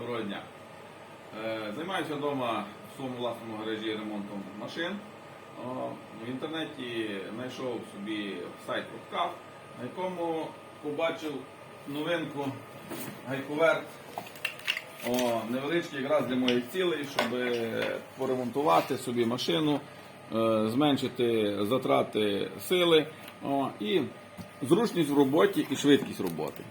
Доброго дня. Е, Займаюся вдома в своєму власному гаражі ремонтом машин. В інтернеті знайшов собі сайт Рукав, на якому побачив новинку гайковерт. О, невеличкий якраз для моїх цілей, щоб поремонтувати собі машину, е, зменшити затрати сили о, і зручність в роботі і швидкість роботи.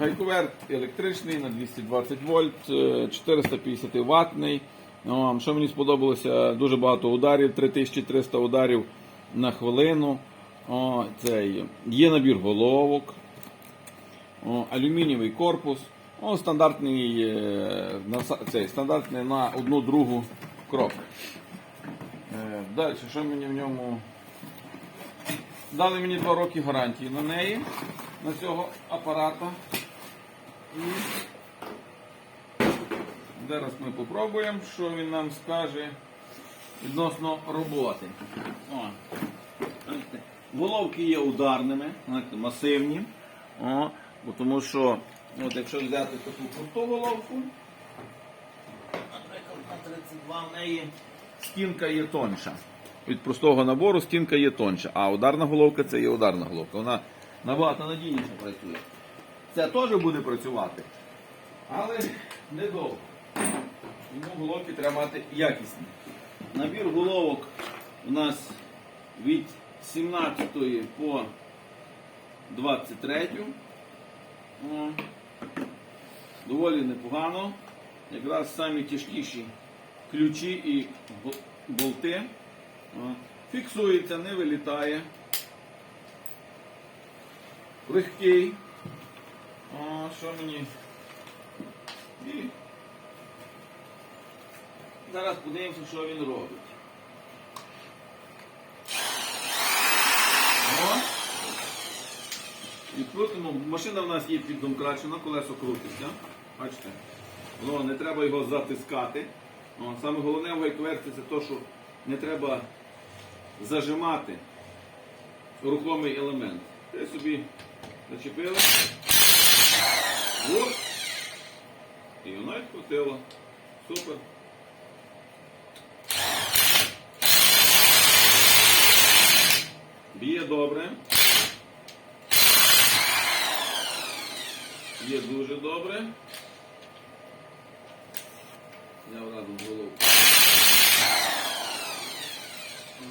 Гайковерт електричний на 220 вольт, е, 450 ваттний. О, Що мені сподобалося, дуже багато ударів, 3300 ударів на хвилину. О, цей. Є набір головок, о, алюмінієвий корпус. О, стандартний, е, на, цей, стандартний на одну другу кропку. Е, далі, що мені в ньому Дали мені 2 роки гарантії на неї, на цього апарата. І зараз ми попробуємо, що він нам скаже відносно роботи. О, Головки є ударними, масивні. О, бо тому що, от якщо взяти таку круту головку, на 32 в неї стінка є тонша. Від простого набору стінка є тонша, а ударна головка це є ударна головка. Вона набагато надійніше працює. Це теж буде працювати, але недовго. Тому головки треба мати якісні. Набір головок у нас від 17 по 23. О, Доволі непогано. Якраз самі тяжкіші ключі і болти. О, Фіксується, не вилітає. Легкий. О, що мені? І зараз подивимося, що він робить. О. І крутимо. Машина в нас є піддомкрачена, колесо крутиться. Бачите? Воно не треба його затискати. О, саме головне в гайковерці це те, що не треба зажимати рухомий елемент. Ти собі зачепили. Оп. І воно відкрутило. Супер. Б'є добре. Є дуже добре. Я разом з головою.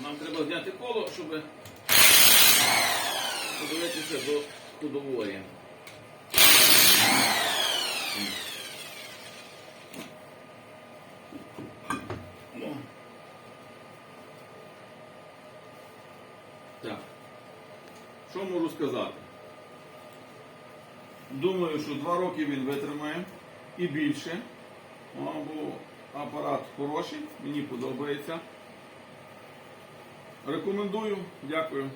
Нам треба зняти коло, щоб подивитися до ходової. Так. Що можу сказати? Думаю, що два роки він витримає і більше. О, Бо апарат хороший, мені подобається. Рекомендую, дякую.